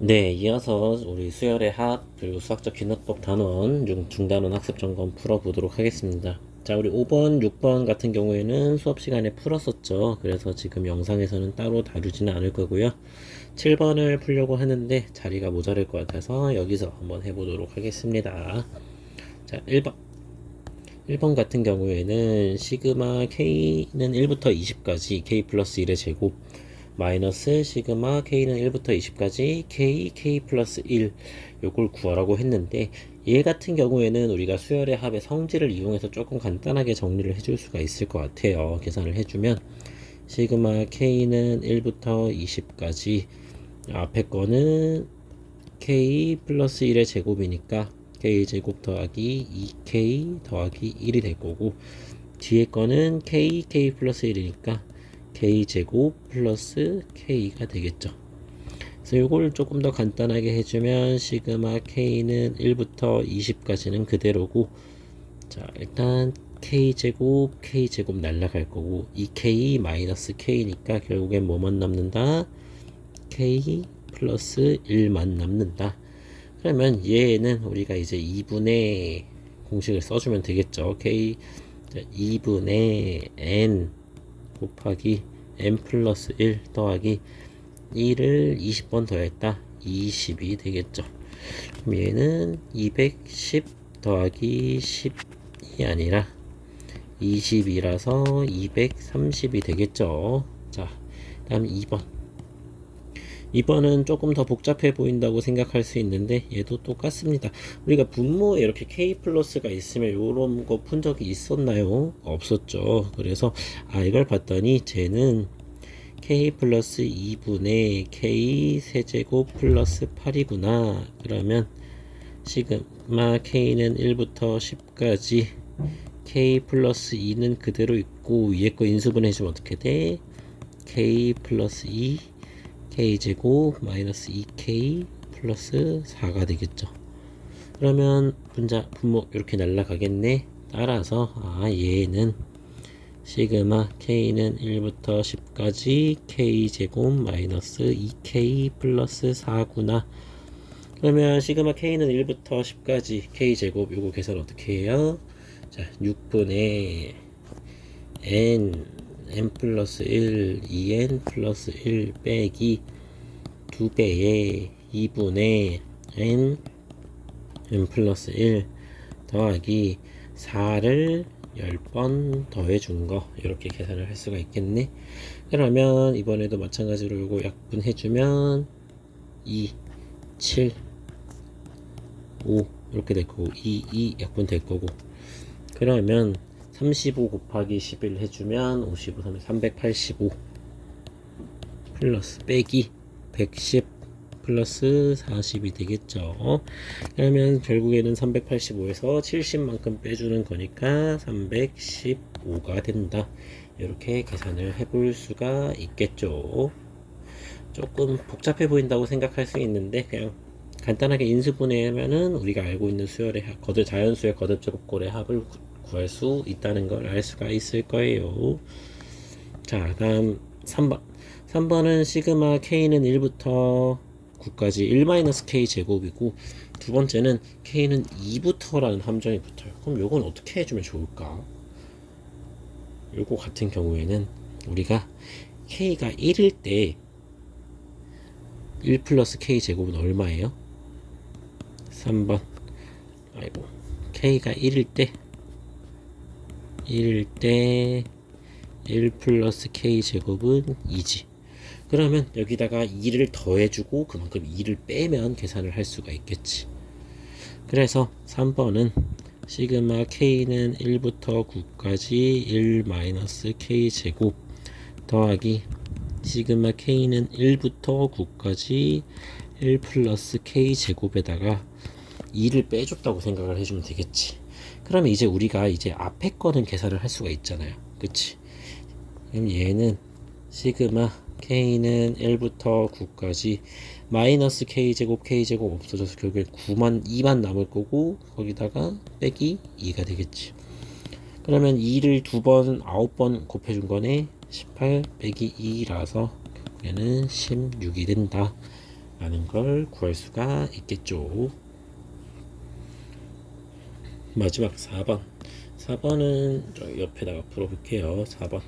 네, 이어서 우리 수열의 합 그리고 수학적 기능법 단원 중 중단원 학습 점검 풀어보도록 하겠습니다. 자, 우리 5번, 6번 같은 경우에는 수업 시간에 풀었었죠. 그래서 지금 영상에서는 따로 다루지는 않을 거고요. 7번을 풀려고 하는데 자리가 모자랄 것 같아서 여기서 한번 해보도록 하겠습니다. 자, 1번. 1번 같은 경우에는 시그마 K는 1부터 20까지 K 플러스 1의 제곱 마이너스 시그마 K는 1부터 20까지 K, K 플러스 1 요걸 구하라고 했는데 얘 같은 경우에는 우리가 수열의 합의 성질을 이용해서 조금 간단하게 정리를 해줄 수가 있을 것 같아요. 계산을 해주면 시그마 K는 1부터 20까지 앞에 거는 K 플러스 1의 제곱이니까 K 제곱 더하기 2K 더하기 1이 될 거고 뒤에 거는 K, K 플러스 1이니까 K 제곱 플러스 K가 되겠죠. 그래서 이걸 조금 더 간단하게 해주면 시그마 K는 1부터 20까지는 그대로고 자 일단 K 제곱 K 제곱 날라갈 거고 이 K 마이너스 K니까 결국엔 뭐만 남는다? K 플러스 1만 남는다. 그러면 얘는 우리가 이제 2분의 공식을 써주면 되겠죠. K 2분의 N 곱하기 n 플러스 1 더하기 1을 20번 더했다. 20이 되겠죠. 그럼 얘는 210 더하기 10이 아니라 20이라서 230이 되겠죠. 자 다음 2번 2번은 조금 더 복잡해 보인다고 생각할 수 있는데 얘도 똑같습니다. 우리가 분모에 이렇게 k 플러스가 있으면 이런 거 푼 적이 있었나요? 없었죠. 그래서 아 이걸 봤더니 쟤는 k 플러스 2분의 k 세제곱 플러스 8이구나. 그러면 시그마 k는 1부터 10까지 k 플러스 2는 그대로 있고 위에 거 인수분해주면 어떻게 돼? k 플러스 2 k제곱 마이너스 2k 플러스 4가 되겠죠. 그러면 분자 분모 이렇게 날라가겠네. 따라서 아 얘는 시그마 k는 1부터 10까지 k제곱 마이너스 2k 플러스 4구나. 그러면 시그마 k는 1부터 10까지 k제곱 요거 계산 어떻게 해요? 자 6분의 n n 플러스 1, 2n 플러스 1 빼기 2배의 2분의 n, n 플러스 1 더하기 4를 10번 더해준 거. 이렇게 계산을 할 수가 있겠네. 그러면 이번에도 마찬가지로 이거 약분해주면 2, 7, 5 이렇게 될 거고 2, 2 약분 될 거고. 그러면 35 곱하기 11 해주면 55, 385 플러스 빼기 110 플러스 40이 되겠죠. 그러면 결국에는 385에서 70만큼 빼주는 거니까 315가 된다. 이렇게 계산을 해볼 수가 있겠죠. 조금 복잡해 보인다고 생각할 수 있는데 그냥 간단하게 인수분해하면은 우리가 알고 있는 수열의 합, 거듭 자연수의 거듭 제곱골의 합을 구할 수 있다는 걸 알 수가 있을 거예요. 자, 다음 3번. 3번은 시그마 K는 1부터 9까지 1-K 제곱이고 두 번째는 K는 2부터라는 함정이 붙어요. 그럼 요건 어떻게 해주면 좋을까? 요거 같은 경우에는 우리가 K가 1일 때 1 플러스 K 제곱은 얼마예요? 3번. 아이고. K가 1일 때 1일 때 1 플러스 k 제곱은 2지. 그러면 여기다가 2를 더해주고 그만큼 2를 빼면 계산을 할 수가 있겠지. 그래서 3번은 시그마 k는 1부터 9까지 1 마이너스 k 제곱 더하기 시그마 k는 1부터 9까지 1 플러스 k 제곱에다가 2를 빼줬다고 생각을 해주면 되겠지. 그러면 이제 우리가 이제 앞에 거는 계산을 할 수가 있잖아요. 그치? 그럼 얘는 시그마 k는 1부터 9까지 마이너스 k제곱 k제곱 없어져서 결국에 9만 2만 남을 거고 거기다가 빼기 2가 되겠지. 그러면 2를 두 번, 9번 곱해준 거네. 18 빼기 2라서 결국에는 16이 된다. 라는 걸 구할 수가 있겠죠. 마지막 4번. 4번은 저 옆에다가 풀어볼게요. 4번.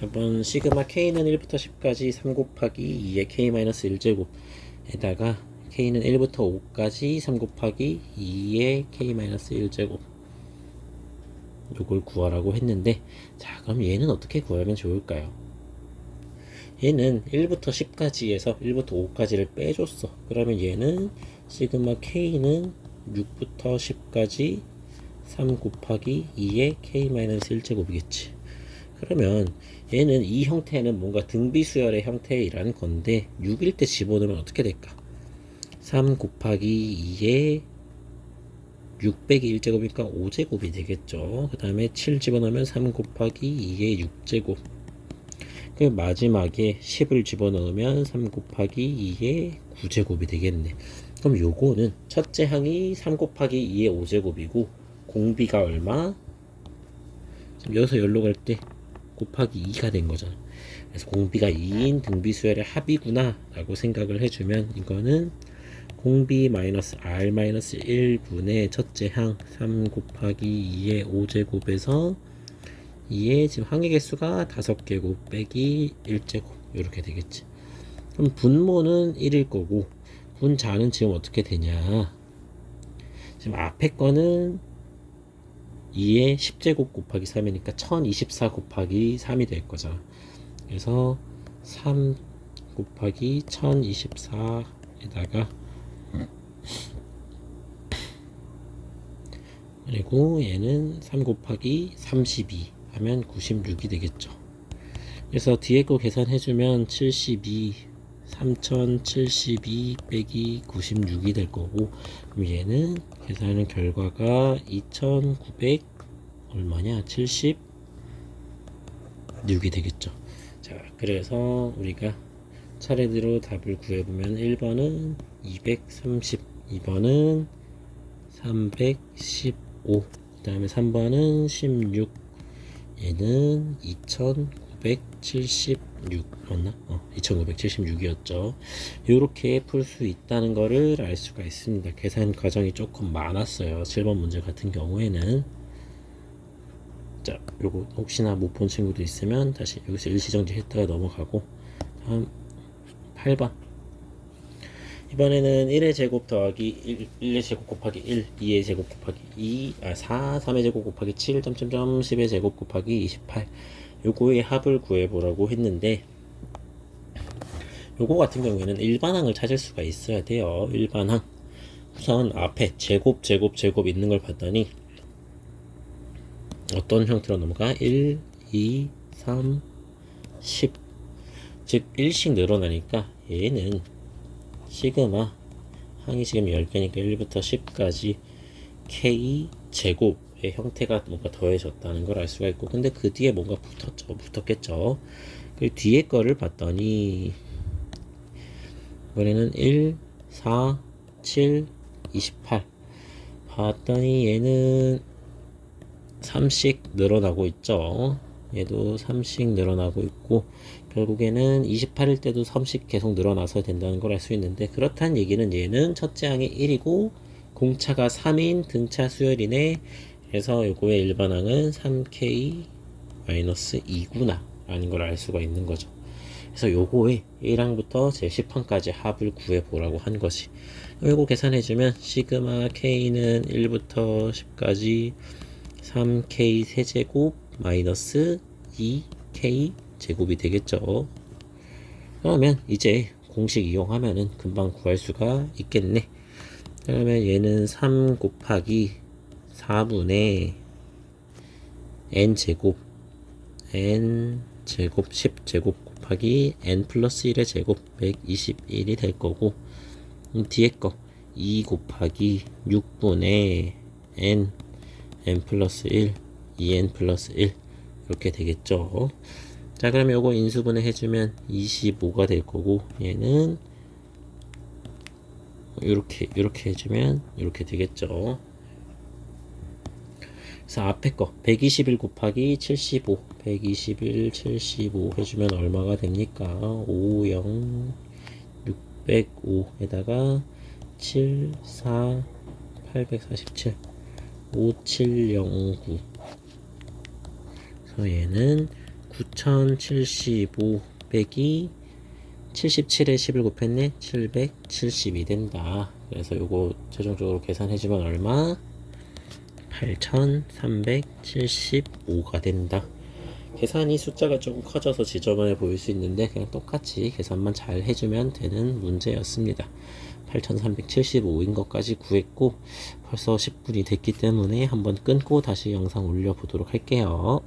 4번 시그마 k는 1부터 10까지 3 곱하기 2의 k-1제곱에다가 k는 1부터 5까지 3 곱하기 2의 k-1제곱 요걸 구하라고 했는데 자 그럼 얘는 어떻게 구하면 좋을까요? 얘는 1부터 10까지에서 1부터 5까지를 빼줬어 그러면 얘는 시그마 k는 6부터 10까지 3 곱하기 2의 k-1제곱이겠지 그러면 얘는 이 형태는 뭔가 등비수열의 형태이라는 건데 6일 때 집어넣으면 어떻게 될까? 3 곱하기 2의 6 빼기 1제곱이니까 5제곱이 되겠죠. 그 다음에 7 집어넣으면 3 곱하기 2의 6제곱. 그 마지막에 10을 집어넣으면 3 곱하기 2의 9제곱이 되겠네. 그럼 요거는 첫째 항이 3 곱하기 2의 5제곱이고 공비가 얼마? 여기서 열로 갈 때 곱하기 2가 된 거잖아. 그래서 공비가 2인 등비수열의 합이구나 라고 생각을 해주면 이거는 공비 마이너스 r 마이너스 1분의 첫째 항 3 곱하기 2의 5제곱에서 2의 지금 항의 개수가 5개곱 빼기 1제곱 이렇게 되겠지. 그럼 분모는 1일 거고 분자는 지금 어떻게 되냐? 지금 앞에 거는 2의 10제곱 곱하기 3이니까 1024 곱하기 3이 될 거잖아. 그래서 3 곱하기 1024에다가 그리고 얘는 3 곱하기 32 하면 96이 되겠죠. 그래서 뒤에 거 계산해주면 72 3072 빼기 96이 될 거고 그럼 얘는 계산하는 결과가 2900 얼마냐 76이 되겠죠 자 그래서 우리가 차례대로 답을 구해보면 1번은 230 2번은 315 그 다음에 3번은 16 얘는 2976 맞나? 어, 2976이었죠. 이렇게 풀 수 있다는 거를 알 수가 있습니다. 계산 과정이 조금 많았어요. 7번 문제 같은 경우에는 자, 요거 혹시나 못 본 친구도 있으면 다시 여기서 일시정지 했다가 넘어가고 다음 8번 이번에는 1의 제곱 더하기 1, 의 제곱 곱하기 1, 2의 제곱 곱하기 2, 아, 4, 3의 제곱 곱하기 7, 점점점 10의 제곱 곱하기 28 요거의 합을 구해보라고 했는데 요거 같은 경우에는 일반항을 찾을 수가 있어야 돼요 일반항 우선 앞에 제곱 제곱 제곱 있는 걸 봤더니 어떤 형태로 넘어가? 1, 2, 3, 10. 즉, 1씩 늘어나니까 얘는 시그마. 항이 지금 10개니까 1부터 10까지 K 제곱의 형태가 뭔가 더해졌다는 걸 알 수가 있고 근데 그 뒤에 뭔가 붙었죠 붙었겠죠. 그 뒤에 거를 봤더니 이번에는 1 4 7 28 봤더니 얘는 3씩 늘어나고 있죠. 얘도 3씩 늘어나고 있고 결국에는 28일 때도 3씩 계속 늘어나서 된다는 걸 알 수 있는데 그렇다는 얘기는 얘는 첫째 항이 1이고 공차가 3인 등차 수열이네 그래서 요거의 일반항은 3k-2구나 라는 걸 알 수가 있는 거죠. 그래서 요거의 1항부터 제 10항까지 합을 구해보라고 한 것이 요거 계산해주면 시그마 k는 1부터 10까지 3k 세제곱 마이너스 2k 제곱이 되겠죠. 그러면 이제 공식 이용하면은 금방 구할 수가 있겠네. 그러면 얘는 3 곱하기 4분의 n 제곱 n 제곱 10 제곱 곱하기 n 플러스 1의 제곱 121이 될 거고 뒤에 거 2 곱하기 6분의 n n 플러스 1, 2n 플러스 1 이렇게 되겠죠. 자 그러면 요거 인수분해 해주면 25가 될 거고 얘는 이렇게 이렇게 해주면 이렇게 되겠죠. 그래서 앞에 거 121 곱하기 75 121 75 해주면 얼마가 됩니까? 5 0 605 에다가 7, 4, 847, 5709. 그래서 얘는 9075 빼기 77에 10을 곱했네. 772 된다. 그래서 요거 최종적으로 계산해주면 얼마? 8375가 된다. 계산이 숫자가 조금 커져서 지저분해 보일 수 있는데 그냥 똑같이 계산만 잘 해주면 되는 문제였습니다. 8375인 것까지 구했고 벌써 10분이 됐기 때문에 한번 끊고 다시 영상 올려보도록 할게요